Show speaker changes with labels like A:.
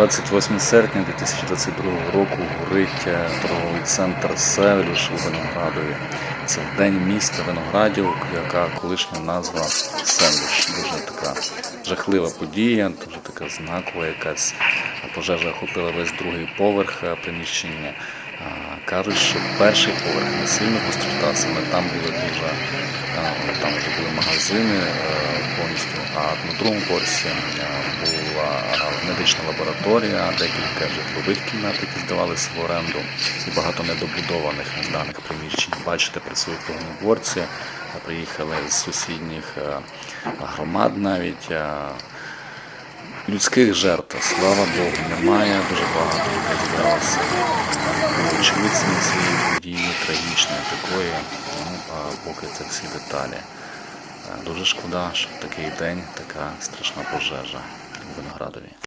A: 28 серпня 2022 року горить е, торговий центр Севлюш у Виноградові. Це в день міста Виноградів, яка колишня назва Севлюш. Дуже така жахлива подія, дуже така знакова якась пожежа охопила весь другий поверх е, приміщення. Кажуть, що перший поверх не сильно постраждав, саме там були дуже е, там вже були магазини е, повністю, а на другому поверсі е, була е, медична лабораторія, декілька житлових кімнат, які здавалися в оренду, і багато недобудованих незданих приміщень. Бачите, працюють е, приїхали з сусідніх е, громад навіть. е, Людських жертв, слава Богу, немає. Дуже багато людей зібралося очевидцями цієї події трагічної такої. Ну, а поки це всі деталі. Е, Дуже шкода, що такий день така страшна пожежа у Виноградові.